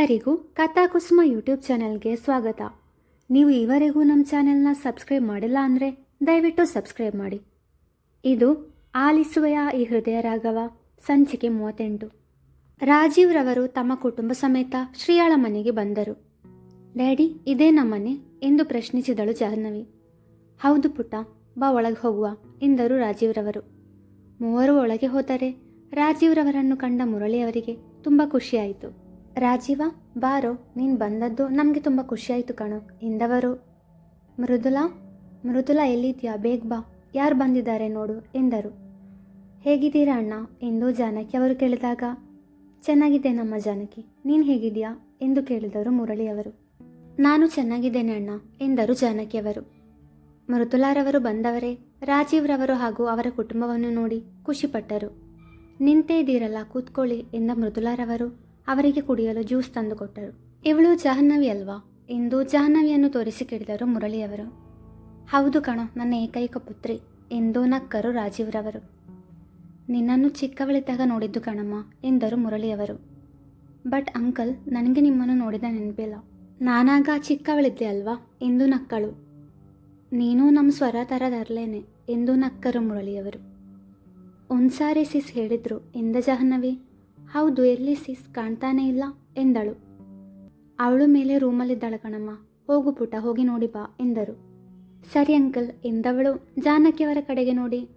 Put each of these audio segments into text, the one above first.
ಎಲ್ಲರಿಗೂ ಕಥಾಕುಸುಮ ಯೂಟ್ಯೂಬ್ ಚಾನೆಲ್ಗೆ ಸ್ವಾಗತ. ನೀವು ಈವರೆಗೂ ನಮ್ಮ ಚಾನೆಲ್ನ ಸಬ್ಸ್ಕ್ರೈಬ್ ಮಾಡಿಲ್ಲ ಅಂದರೆ ದಯವಿಟ್ಟು ಸಬ್ಸ್ಕ್ರೈಬ್ ಮಾಡಿ. ಇದು ಆಲಿಸುವೆಯ ಈ ಹೃದಯ ರಾಘವ, ಸಂಚಿಕೆ ಮೂವತ್ತೆಂಟು. ರಾಜೀವ್ರವರು ತಮ್ಮ ಕುಟುಂಬ ಸಮೇತ ಶ್ರೀಯಾಳ ಮನೆಗೆ ಬಂದರು. ಡ್ಯಾಡಿ, ಇದೇ ನಮ್ಮನೆ ಎಂದು ಪ್ರಶ್ನಿಸಿದಳು ಜಾಹ್ನವಿ. ಹೌದು ಪುಟ್ಟ, ಬಾ ಒಳಗೆ ಹೋಗುವ ಎಂದರು ರಾಜೀವ್ರವರು ಮೂವರು ಒಳಗೆ ಹೋದರೆ? ರಾಜೀವ್ರವರನ್ನು ಕಂಡ ಮುರಳಿಯವರಿಗೆ ತುಂಬ ಖುಷಿಯಾಯಿತು. ರಾಜೀವ, ಬಾರೋ, ನೀನು ಬಂದದ್ದು ನಮಗೆ ತುಂಬ ಖುಷಿಯಾಯಿತು ಕಣೋ. ಎಂದವರು? ಮೃದುಲಾ? ಮೃದುಲಾ ಎಲ್ಲಿದ್ಯಾ? ಬೇಗ ಬಾ. ಯಾರು ಬಂದಿದ್ದಾರೆ ನೋಡು, ಎಂದರು. ಹೇಗಿದ್ದೀರಾ ಅಣ್ಣ? ಎಂದು ಜಾನಕಿ ಅವರು ಕೇಳಿದಾಗ ಚೆನ್ನಾಗಿದೆ ನಮ್ಮ ಜಾನಕಿ. ನೀನು ಹೇಗಿದೆಯಾ? ಎಂದು ಕೇಳಿದರು ಮುರಳಿಯವರು. ನಾನು ಚೆನ್ನಾಗಿದ್ದೇನೆ ಅಣ್ಣ, ಎಂದರು ಜಾನಕಿಯವರು. ಮೃದುಲಾರವರು ಬಂದವರೇ, ರಾಜೀವ್ರವರು ಹಾಗೂ ಅವರ ಕುಟುಂಬವನ್ನು ನೋಡಿ ಖುಷಿಪಟ್ಟರು. ನಿಂತೇ ಇದ್ದೀರಲ್ಲ, ಕೂತ್ಕೊಳ್ಳಿ, ಎಂದ ಮೃದುಲಾರವರು. ಅವರಿಗೆ ಕುಡಿಯಲು ಜ್ಯೂಸ್ ತಂದುಕೊಟ್ಟರು ಇವಳು ಜಾಹ್ನವಿ ಅಲ್ವಾ? ಎಂದು ಜಾಹ್ನವಿಯನ್ನು ತೋರಿಸಿ ಕೇಳಿದರು ಮುರಳಿಯವರು. ಹೌದು ಕಣೋ, ನನ್ನ ಏಕೈಕ ಪುತ್ರಿ ಎಂದು ನಕ್ಕರು ರಾಜೀವ್ರವರು. ನಿನ್ನನ್ನು ಚಿಕ್ಕವಳಿದ್ದಾಗ ನೋಡಿದ್ದು ಕಣಮ್ಮ, ಎಂದರು ಮುರಳಿಯವರು. ಬಟ್ ಅಂಕಲ್, ನನಗೆ ನಿಮ್ಮನ್ನು ನೋಡಿದ ನೆನಪಿಲ್ಲ. ನಾನಾಗ ಚಿಕ್ಕವಳಿದ್ದೆ ಅಲ್ವಾ ಎಂದು ನಕ್ಕಳು. ನೀನು ನಮ್ಮ ಸ್ವರ ಥರದರ್ಲೇನೆ ಎಂದು ನಕ್ಕರು ಮುರಳಿಯವರು. ಒಂದ್ಸಾರಿ ಸಿಸ್ ಹೇಳಿದ್ರು, ಎಂದ ಜಾಹ್ನವಿ? ಹೌದು, ಎಲ್ಲಿ ಸಿಸ್ ಕಾಣ್ತಾನೇ ಇಲ್ಲ, ಎಂದಳು. ಅವಳು ಮೇಲೆ ರೂಮಲ್ಲಿದ್ದಾಳೆ ಕಣಮ್ಮ. ಹೋಗು ಪುಟ ಹೋಗಿ ನೋಡಿ ಬಾ, ಎಂದರು. ಸರಿ ಅಂಕಲ್, ಎಂದವಳು. ಜಾನಕಿಯವರ ಕಡೆಗೆ ನೋಡಿ.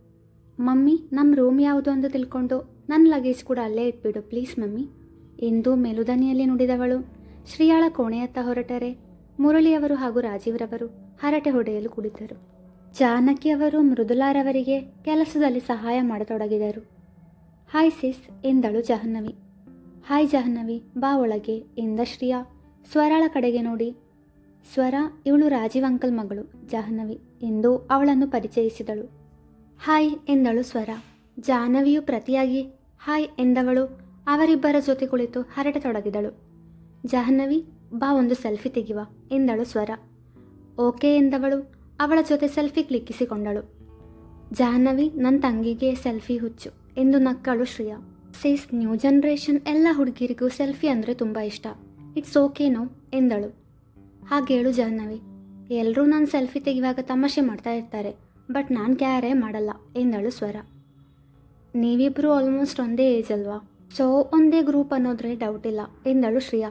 ಮಮ್ಮಿ, ನಮ್ಮ ರೂಮ್ ಯಾವುದು ಅಂತ ತಿಳ್ಕೊಂಡು ನನ್ನ ಲಗೇಜ್ ಕೂಡ ಅಲ್ಲೇ ಇಟ್ಬಿಡು ಪ್ಲೀಸ್ ಮಮ್ಮಿ. ಎಂದು ಮೆಲುದನಿಯಲ್ಲಿ ನುಡಿದವಳು. ಶ್ರೀಯಾಳ ಕೋಣೆಯತ್ತ ಹೊರಟರೆ. ಮುರಳಿಯವರು ಹಾಗೂ ರಾಜೀವ್ರವರು ಹರಟೆ ಹೊಡೆಯಲು ಕುಳಿತರು. ಜಾನಕಿಯವರು ಮೃದುಲಾರವರಿಗೆ ಕೆಲಸದಲ್ಲಿ ಸಹಾಯ ಮಾಡತೊಡಗಿದರು. ಹಾಯ್ ಸಿಸ್, ಎಂದಳು ಜಾಹ್ನವಿ. ಹಾಯ್ ಜಾಹ್ನವಿ, ಬಾ ಒಳಗೆ, ಎಂದ ಶ್ರಿಯಾ. ಸ್ವರಾಳ ಕಡೆಗೆ ನೋಡಿ. ಸ್ವರ, ಇವಳು ರಾಜೀವ್ ಅಂಕಲ್ ಮಗಳು, ಜಾಹ್ನವಿ, ಎಂದು ಅವಳನ್ನು ಪರಿಚಯಿಸಿದಳು. ಹಾಯ್, ಎಂದಳು ಸ್ವರ. ಜಾಹ್ನವಿಯು ಪ್ರತಿಯಾಗಿ, ಹಾಯ್, ಎಂದವಳು, ಅವರಿಬ್ಬರ ಜೊತೆ ಕುಳಿತು ಹರಟತೊಡಗಿದಳು. ಜಾಹ್ನವಿ, ಬಾ ಒಂದು ಸೆಲ್ಫಿ ತೆಗೆಯುವ ಎಂದಳು ಸ್ವರ. ಓಕೆ, ಎಂದವಳು, ಅವಳ ಜೊತೆ ಸೆಲ್ಫಿ ಕ್ಲಿಕ್ಕಿಸಿಕೊಂಡಳು. ಜಾಹ್ನವಿ ನನ್ನ ತಂಗಿಗೆ ಸೆಲ್ಫಿ ಹುಚ್ಚು. ಎಂದು ನಕ್ಕಳು ಶ್ರೇಯಾ. ಸೇಸ್ ನ್ಯೂ ಜನ್ರೇಷನ್ ಎಲ್ಲ ಹುಡುಗಿರಿಗೂ ಸೆಲ್ಫಿ ಅಂದರೆ ತುಂಬ ಇಷ್ಟ. ಇಟ್ಸ್ ಓಕೆನೋ ಎಂದಳು. ಹಾಗೇಳು ಜಾಹ್ನವಿ. ಎಲ್ಲರೂ ನಾನು ಸೆಲ್ಫಿ ತೆಗೆಯುವಾಗ ತಮಾಷೆ ಮಾಡ್ತಾ ಇರ್ತಾರೆ ಬಟ್ ನಾನು ಕ್ಯಾರೇ ಮಾಡಲ್ಲ, ಎಂದಳು ಸ್ವರ. ನೀವಿಬ್ಬರು ಆಲ್ಮೋಸ್ಟ್ ಒಂದೇ ಏಜ್ ಅಲ್ವಾ? ಸೊ ಒಂದೇ ಗ್ರೂಪ್ ಅನ್ನೋದ್ರೆ ಡೌಟ್ ಇಲ್ಲ, ಎಂದಳು ಶ್ರೇಯಾ.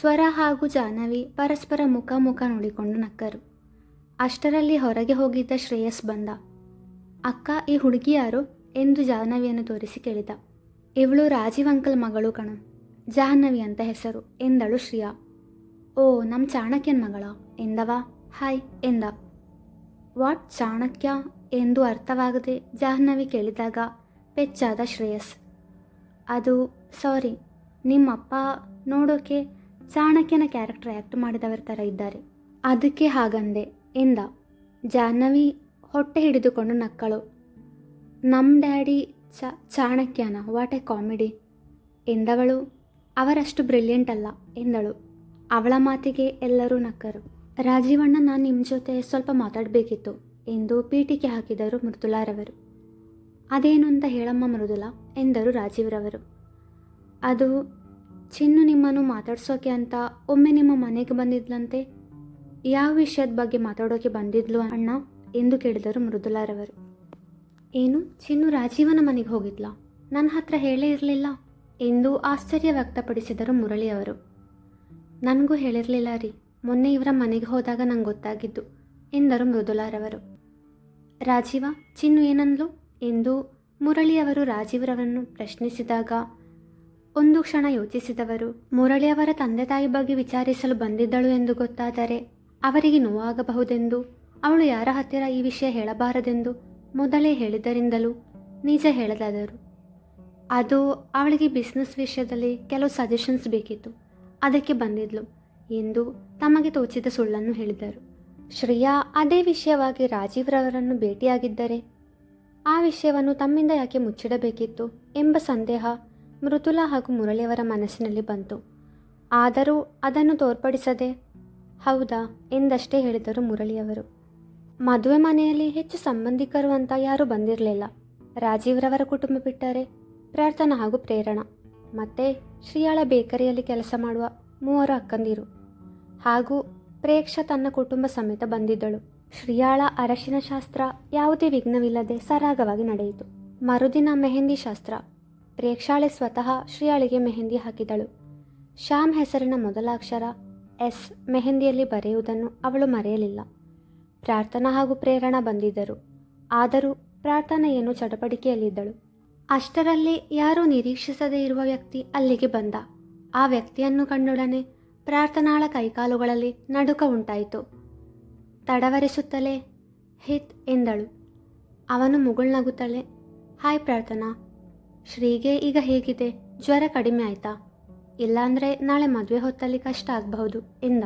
ಸ್ವರ ಹಾಗೂ ಜಾಹ್ನವಿ ಪರಸ್ಪರ ಮುಖ ಮುಖ ನೋಡಿಕೊಂಡು ನಕ್ಕರು. ಅಷ್ಟರಲ್ಲಿ ಹೊರಗೆ ಹೋಗಿದ್ದ ಶ್ರೇಯಸ್ ಬಂದ. ಅಕ್ಕ, ಈ ಹುಡುಗಿ ಯಾರು? ಎಂದು ಜಾಹ್ನವಿಯನ್ನು ತೋರಿಸಿ ಕೇಳಿದ. ಇವಳು ರಾಜೀವ್ ಅಂಕಲ್ ಮಗಳು ಕಣ, ಜಾಹ್ನವಿ ಅಂತ ಹೆಸರು, ಎಂದಳು ಶ್ರಿಯಾ. ಓ ನಮ್ಮ ಚಾಣಕ್ಯನ ಮಗಳ, ಎಂದವ. ಹಾಯ್, ಎಂದ. ವಾಟ್ ಚಾಣಕ್ಯ? ಎಂದು ಅರ್ಥವಾಗದೆ ಜಾಹ್ನವಿ ಕೇಳಿದಾಗ ಪೆಚ್ಚಾದ ಶ್ರೇಯಸ್. ಅದು, ಸಾರಿ ನಿಮ್ಮಪ್ಪ ನೋಡೋಕೆ ಚಾಣಕ್ಯನ ಕ್ಯಾರೆಕ್ಟರ್ ಆ್ಯಕ್ಟ್ ಮಾಡಿದವರ ಥರ ಇದ್ದಾರೆ. ಅದಕ್ಕೆ ಹಾಗಂದೆ, ಎಂದ. ಜಾಹ್ನವಿ ಹೊಟ್ಟೆ ಹಿಡಿದುಕೊಂಡು ನಕ್ಕಳು. ನಮ್ಮ ಡ್ಯಾಡಿ ಚ, ಚಾಣಕ್ಯನ ವಾಟ್ ಎ ಕಾಮಿಡಿ ಎಂದವಳು, ಅವರಷ್ಟು ಬ್ರಿಲಿಯಂಟ್ ಅಲ್ಲ, ಎಂದಳು. ಅವಳ ಮಾತಿಗೆ ಎಲ್ಲರೂ ನಕ್ಕರು. ರಾಜೀವಣ್ಣ ನಾನು ನಿಮ್ಮ ಜೊತೆ ಸ್ವಲ್ಪ ಮಾತಾಡಬೇಕಿತ್ತು, ಎಂದು ಪೀಠಿಕೆ ಹಾಕಿದರು ಮೃದುಲಾರವರು. ಅದೇನು ಅಂತ ಹೇಳಮ್ಮ ಮೃದುಲ, ಎಂದರು ರಾಜೀವ್ರವರು. ಅದು, ಚಿನ್ನು ನಿಮ್ಮನ್ನು ಮಾತಾಡ್ಸೋಕೆ ಅಂತ ಒಮ್ಮೆ ನಿಮ್ಮ ಮನೆಗೆ ಬಂದಿದ್ಲಂತೆ? ಯಾವ ವಿಷಯದ ಬಗ್ಗೆ ಮಾತಾಡೋಕೆ ಬಂದಿದ್ಲು ಅಣ್ಣ, ಎಂದು ಕೇಳಿದರು ಮೃದುಲಾರವರು. ಏನು? ಚಿನ್ನು ರಾಜೀವನ ಮನೆಗೆ ಹೋಗಿದ್ಲಾ. ನನ್ನ ಹತ್ರ ಹೇಳೇ ಇರಲಿಲ್ಲ. ಎಂದು ಆಶ್ಚರ್ಯ ವ್ಯಕ್ತಪಡಿಸಿದರು ಮುರಳಿಯವರು ನನಗೂ ಹೇಳಿರಲಿಲ್ಲ ರೀ. ಮೊನ್ನೆ ಇವರ ಮನೆಗೆ ಹೋದಾಗ ನಂಗೆ ಗೊತ್ತಾಗಿದ್ದು, ಎಂದರು ಮೃದುಲಾರವರು ರಾಜೀವ, ಚಿನ್ನು ಏನಂದ್ಲು? ಎಂದು ಮುರಳಿಯವರು ರಾಜೀವ್ರವನ್ನು ಪ್ರಶ್ನಿಸಿದಾಗ ಒಂದು ಕ್ಷಣ ಯೋಚಿಸಿದವರು ಮುರಳಿಯವರ ತಂದೆ ತಾಯಿ ಬಗ್ಗೆ ವಿಚಾರಿಸಲು ಬಂದಿದ್ದಳು ಎಂದು ಗೊತ್ತಾದರೆ ಅವರಿಗೆ ನೋವಾಗಬಹುದೆಂದು, ಅವಳು ಯಾರ ಹತ್ತಿರ ಈ ವಿಷಯ ಹೇಳಬಾರದೆಂದು ಮೊದಲೇ ಹೇಳಿದ್ದರಿಂದಲೂ ನಿಜ ಹೇಳದಾದರು. ಅದು ಅವಳಿಗೆ ಬಿಸ್ನೆಸ್ ವಿಷಯದಲ್ಲಿ ಕೆಲವು ಸಜೆಷನ್ಸ್ ಬೇಕಿತ್ತು. ಅದಕ್ಕೆ ಬಂದಿದ್ಲು ಎಂದು ತಮಗೆ ತೋಚಿದ ಸುಳ್ಳನ್ನು ಹೇಳಿದರು. ಶ್ರೇಯಾ ಅದೇ ವಿಷಯವಾಗಿ ರಾಜೀವ್ರವರನ್ನು ಭೇಟಿಯಾಗಿದ್ದರೆ ಆ ವಿಷಯವನ್ನು ತಮ್ಮಿಂದ ಯಾಕೆ ಮುಚ್ಚಿಡಬೇಕಿತ್ತು ಎಂಬ ಸಂದೇಹ ಮೃದುಲಾ ಹಾಗೂ ಮುರಳಿಯವರ ಮನಸ್ಸಿನಲ್ಲಿ ಬಂತು. ಆದರೂ ಅದನ್ನು ತೋರ್ಪಡಿಸದೆ, ಹೌದಾ? ಎಂದಷ್ಟೇ ಹೇಳಿದರು ಮುರಳಿಯವರು. ಮದುವೆ ಮನೆಯಲ್ಲಿ ಹೆಚ್ಚು ಸಂಬಂಧಿಕರು ಅಂತ ಯಾರೂ ಬಂದಿರಲಿಲ್ಲ. ರಾಜೀವ್ರವರ ಕುಟುಂಬ ಬಿಟ್ಟರೆ ಪ್ರಾರ್ಥನಾ ಹಾಗೂ ಪ್ರೇರಣ. ಮತ್ತು ಶ್ರೀಯಾಳ ಬೇಕರಿಯಲ್ಲಿ ಕೆಲಸ ಮಾಡುವ ಮೂವರು ಅಕ್ಕಂದಿರು. ಹಾಗೂ ಪ್ರೇಕ್ಷ ತನ್ನ ಕುಟುಂಬ ಸಮೇತ ಬಂದಿದ್ದಳು. ಶ್ರೀಯಾಳ ಅರಶಿನ ಶಾಸ್ತ್ರ ಯಾವುದೇ ವಿಘ್ನವಿಲ್ಲದೆ ಸರಾಗವಾಗಿ ನಡೆಯಿತು. ಮರುದಿನ ಮೆಹಂದಿ ಶಾಸ್ತ್ರ. ಪ್ರೇಕ್ಷಾಳೆ ಸ್ವತಃ ಶ್ರೀಯಾಳಿಗೆ ಮೆಹಂದಿ ಹಾಕಿದಳು. ಶ್ಯಾಮ್ ಹೆಸರಿನ ಮೊದಲ ಅಕ್ಷರ ಎಸ್ ಮೆಹಂದಿಯಲ್ಲಿ ಬರೆಯುವುದನ್ನು ಅವಳು ಮರೆಯಲಿಲ್ಲ. ಪ್ರಾರ್ಥನಾ ಹಾಗೂ ಪ್ರೇರಣಾ ಬಂದಿದ್ದರು. ಆದರೂ ಪ್ರಾರ್ಥನೆಯನ್ನು ಚಟಪಟಿಕೆಯಲ್ಲಿದ್ದಳು ಅಷ್ಟರಲ್ಲಿ ಯಾರೂ ನಿರೀಕ್ಷಿಸದೇ ಇರುವ ವ್ಯಕ್ತಿ ಅಲ್ಲಿಗೆ ಬಂದ. ಆ ವ್ಯಕ್ತಿಯನ್ನು ಕಂಡೊಡನೆ ಪ್ರಾರ್ಥನಾಳ ಕೈಕಾಲುಗಳಲ್ಲಿ ನಡುಕ ಉಂಟಾಯಿತು. ತಡವರಿಸುತ್ತಲೇ ಹಿತ್ ಎಂದಳು. ಅವನು ಮುಗುಳ್ನಗುತ್ತಲೇ ಹಾಯ್ ಪ್ರಾರ್ಥನಾ, ಶ್ರೀಗೆ ಈಗ ಹೇಗಿದೆ? ಜ್ವರ ಕಡಿಮೆ ಆಯ್ತಾ? ಇಲ್ಲಾಂದರೆ ನಾಳೆ ಮದುವೆ ಹೊತ್ತಲ್ಲಿ ಕಷ್ಟ ಆಗಬಹುದು ಎಂದ.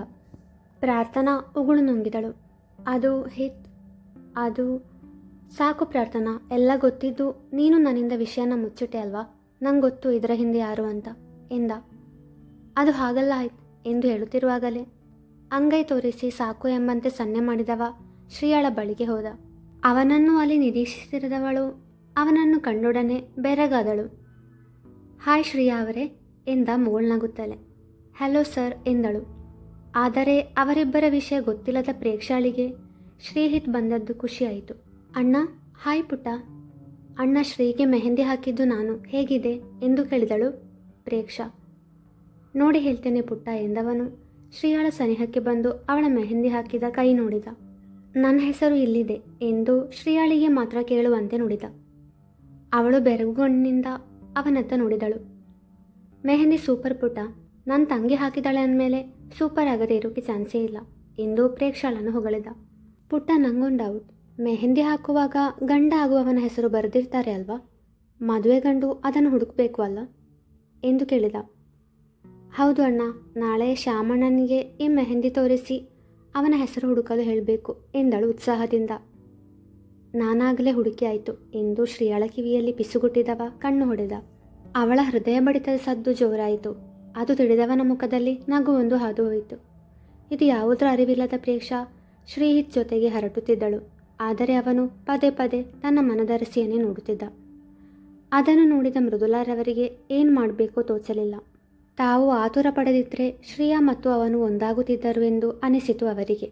ಪ್ರಾರ್ಥನಾ ಉಗುಳು ನುಂಗಿದಳು. ಅದು ಹಿತ್ ಅದು ಸಾಕು ಪ್ರಾರ್ಥನಾ. ಎಲ್ಲ ಗೊತ್ತಿದ್ದು ನೀನು ನನ್ನಿಂದ ವಿಷಯನ ಮುಚ್ಚಿಟ್ಟೆ ಅಲ್ವಾ? ನಂಗೆ ಗೊತ್ತು ಇದರ ಹಿಂದೆ ಯಾರು ಅಂತ. ಎಂದ. ಅದು ಹಾಗಲ್ಲ ಆಯ್ತು ಎಂದು ಹೇಳುತ್ತಿರುವಾಗಲೇ. ಅಂಗೈ ತೋರಿಸಿ ಸಾಕು ಎಂಬಂತೆ ಸನ್ನೆ ಮಾಡಿದವ ಶ್ರೀಯಾಳ ಬಳಿಗೆ ಹೋದ. ಅವನನ್ನು ಅಲ್ಲಿ ನಿರೀಕ್ಷಿಸಿರದವಳು ಅವನನ್ನು ಕಂಡೊಡನೆ ಬೆರಗಾದಳು. ಹಾಯ್ ಶ್ರೀಯಾ ಅವರೇ, ಎಂದ ಮುಗುಳ್ನಗುತ್ತಲೆ ಹಲೋ ಸರ್, ಎಂದಳು. ಆದರೆ ಅವರಿಬ್ಬರ ವಿಷಯ ಗೊತ್ತಿಲ್ಲದ ಪ್ರೇಕ್ಷಾಳಿಗೆ ಶ್ರೀಹಿತ್ ಬಂದದ್ದು ಖುಷಿಯಾಯಿತು. ಅಣ್ಣ, ಹಾಯ್ ಪುಟ್ಟ. ಅಣ್ಣ ಶ್ರೀಗೆ ಮೆಹಂದಿ ಹಾಕಿದ್ದು ನಾನು. ಹೇಗಿದೆ? ಎಂದು ಕೇಳಿದಳು ಪ್ರೇಕ್ಷಾ. ನೋಡಿ ಹೇಳ್ತೇನೆ ಪುಟ್ಟ, ಎಂದವನು. ಶ್ರೀಯಾಳ ಸನಿಹಕ್ಕೆ ಬಂದು ಅವಳ ಮೆಹಂದಿ ಹಾಕಿದ ಕೈ ನೋಡಿದ. ನನ್ನ ಹೆಸರು ಇಲ್ಲಿದೆ, ಎಂದು ಶ್ರೀಯಾಳಿಗೆ ಮಾತ್ರ ಕೇಳುವಂತೆ ನುಡಿದ. ಅವಳು ಬೆರಗುಗಣ್ಣಿನಿಂದ ಅವನತ್ತ ನೋಡಿದಳು. ಮೆಹಂದಿ ಸೂಪರ್ ಪುಟ ನನ್ನ ತಂಗಿ ಹಾಕಿದಾಳೆ ಅಂದಮೇಲೆ ಸೂಪರ್ ಆಗದೆ ಇರೋಕ್ಕೆ ಚಾನ್ಸೇ ಇಲ್ಲ. ಎಂದು ಪ್ರೇಕ್ಷಾಳನ್ನು ಹೊಗಳಿದ. ಪುಟ್ಟ ನಂಗೊಂದು ಡೌಟ್ ಮೆಹಂದಿ ಹಾಕುವಾಗ ಗಂಡ ಆಗುವವನ ಹೆಸರು ಬರೆದಿರ್ತಾರೆ ಅಲ್ವಾ? ಮದುವೆ ಗಂಡು ಅದನ್ನು ಹುಡುಕಬೇಕು ಅಲ್ಲ? ಎಂದು ಕೇಳಿದ. ಹೌದು ಅಣ್ಣ, ನಾಳೆ ಶ್ಯಾಮಣ್ಣನಿಗೆ ಈ ಮೆಹಂದಿ ತೋರಿಸಿ ಅವನ ಹೆಸರು ಹುಡುಕಲು ಹೇಳಬೇಕು ಎಂದಳು ಉತ್ಸಾಹದಿಂದ. ನಾನಾಗಲೇ ಹುಡುಕಿ ಆಯಿತು. ಎಂದು ಶ್ರೀಯಾಳ ಕಿವಿಯಲ್ಲಿ ಪಿಸುಗುಟ್ಟಿದವ, ಕಣ್ಣು ಹೊಡೆದ. ಅವಳ ಹೃದಯ ಬಡಿತದ ಸದ್ದು ಜೋರಾಯಿತು. ಅದು ತಿಳಿದವನ ಮುಖದಲ್ಲಿ ನಗುವೊಂದು ಹಾದು ಹೋಯಿತು. ಇದು ಯಾವುದರ ಅರಿವಿಲ್ಲದ ಪ್ರೇಕ್ಷ? ಶ್ರೀಹಿತ್ ಜೊತೆಗೆ ಹರಟುತ್ತಿದ್ದಳು. ಆದರೆ ಅವನು ಪದೇ ಪದೇ ತನ್ನ ಮನದರಸಿಯನ್ನೇ ನೋಡುತ್ತಿದ್ದ. ಅದನ್ನು ನೋಡಿದ ಮೃದುಲಾರವರಿಗೆ ಏನು ಮಾಡಬೇಕೋ ತೋಚಲಿಲ್ಲ. ತಾವು ಆತುರ ಪಡೆದಿದ್ದರೆ ಶ್ರೀಯಾ ಮತ್ತು ಅವನು ಒಂದಾಗುತ್ತಿದ್ದರು ಎಂದು ಅನಿಸಿತು ಅವರಿಗೆ.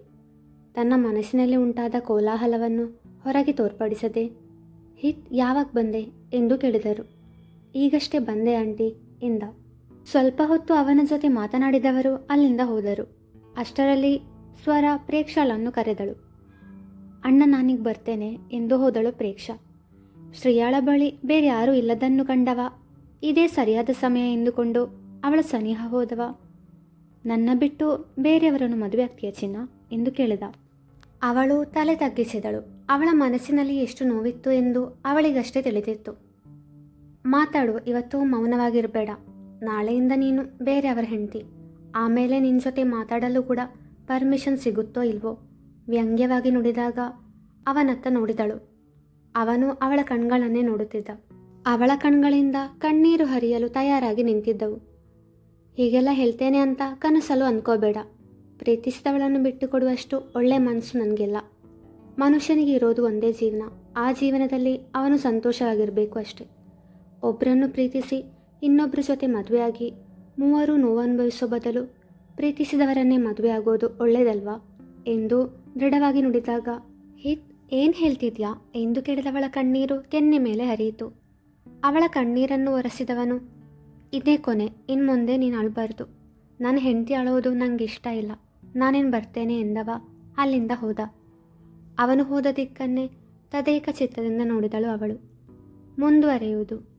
ತನ್ನ ಮನಸ್ಸಿನಲ್ಲಿ ಉಂಟಾದ ಕೋಲಾಹಲವನ್ನು ಹೊರಗೆ ತೋರ್ಪಡಿಸದೆ, ಹಿತ್, ಯಾವಾಗ ಬಂದೆ? ಎಂದು ಕೇಳಿದರು. ಈಗಷ್ಟೇ ಬಂದೆ, ಆಂಟಿ, ಎಂದ. ಸ್ವಲ್ಪ ಹೊತ್ತು ಅವನ ಜೊತೆ ಮಾತನಾಡಿದವರು ಅಲ್ಲಿಂದ ಹೋದರು. ಅಷ್ಟರಲ್ಲಿ ಸ್ವರ ಪ್ರೇಕ್ಷಾಳನ್ನು ಕರೆದಳು. ಅಣ್ಣ, ನಾನೀಗ ಬರ್ತೇನೆ ಎಂದು ಹೋದಳು ಪ್ರೇಕ್ಷಾ. ಶ್ರೀಯಾಳ ಬಳಿ ಬೇರೆ ಯಾರೂ ಇಲ್ಲದನ್ನು ಕಂಡವ? ಇದೇ ಸರಿಯಾದ ಸಮಯ ಎಂದುಕೊಂಡು ಅವಳ ಸನಿಹ ಹೋದವ? ನನ್ನ ಬಿಟ್ಟು ಬೇರೆಯವರನ್ನು ಮದುವೆ ಆಗ್ತೀಯ ಚಿನ್ನ? ಎಂದು ಕೇಳಿದ. ಅವಳು ತಲೆ ತಗ್ಗಿಸಿದಳು. ಅವಳ ಮನಸ್ಸಿನಲ್ಲಿ ಎಷ್ಟು ನೋವಿತ್ತು ಎಂದು ಅವಳಿಗಷ್ಟೇ ತಿಳಿದಿತ್ತು. ಮಾತಾಡು, ಇವತ್ತು ಮೌನವಾಗಿರಬೇಡ. ನಾಳೆಯಿಂದ ನೀನು ಬೇರೆಯವರ ಹೆಂಡತಿ. ಆಮೇಲೆ ನಿನ್ನ ಜೊತೆ ಮಾತಾಡಲು ಕೂಡ ಪರ್ಮಿಷನ್ ಸಿಗುತ್ತೋ ಇಲ್ವೋ? ವ್ಯಂಗ್ಯವಾಗಿ ನುಡಿದಾಗ ಅವನತ್ತ ನೋಡಿದಳು. ಅವನು ಅವಳ ಕಣ್ಗಳನ್ನೇ ನೋಡುತ್ತಿದ್ದ. ಅವಳ ಕಣ್ಗಳಿಂದ ಕಣ್ಣೀರು ಹರಿಯಲು ತಯಾರಾಗಿ ನಿಂತಿದ್ದವು. ಹೀಗೆಲ್ಲ ಹೇಳ್ತೇನೆ ಅಂತ ಕನಸಲು ಅನ್ಕೋಬೇಡ. ಪ್ರೀತಿಸಿದವಳನ್ನು ಬಿಟ್ಟುಕೊಡುವಷ್ಟು ಒಳ್ಳೆ ಮನಸ್ಸು ನನಗಿಲ್ಲ. ಮನುಷ್ಯನಿಗೆ ಇರೋದು ಒಂದೇ ಜೀವನ. ಆ ಜೀವನದಲ್ಲಿ ಅವನು ಸಂತೋಷವಾಗಿರಬೇಕು ಅಷ್ಟೆ. ಒಬ್ಬರನ್ನು ಪ್ರೀತಿಸಿ ಇನ್ನೊಬ್ಬರ ಜೊತೆ ಮದುವೆಯಾಗಿ ಮೂವರು ನೋವು ಅನುಭವಿಸೋ ಬದಲು ಪ್ರೀತಿಸಿದವರನ್ನೇ ಮದುವೆ ಆಗೋದು ಒಳ್ಳೆಯದಲ್ವಾ ಎಂದು ದೃಢವಾಗಿ ನುಡಿದಾಗ, ಹಿತ್, ಏನು ಹೇಳ್ತಿದ್ಯಾ? ಎಂದು ಕೇಳಿದವಳ ಕಣ್ಣೀರು ಕೆನ್ನೆ ಮೇಲೆ ಹರಿಯಿತು. ಅವಳ ಕಣ್ಣೀರನ್ನು ಒರೆಸಿದವನು, ಇದೇ ಕೊನೆ ಇನ್ನು ಮುಂದೆ ನೀನು ಅಳಬಾರ್ದು. ನನ್ನ ಹೆಂಡತಿ ಅಳೋದು ನಂಗೆ ಇಷ್ಟ ಇಲ್ಲ. ನಾನೇನು ಬರ್ತೇನೆ ಎಂದವ, ಅಲ್ಲಿಂದ ಹೋದ. ಅವನು ಹೋದ ದಿಕ್ಕನ್ನೇ ತದೇಕ ಚಿತ್ತದಿಂದ ನೋಡಿದಳು ಅವಳು. ಮುಂದುವರೆಯುವುದು.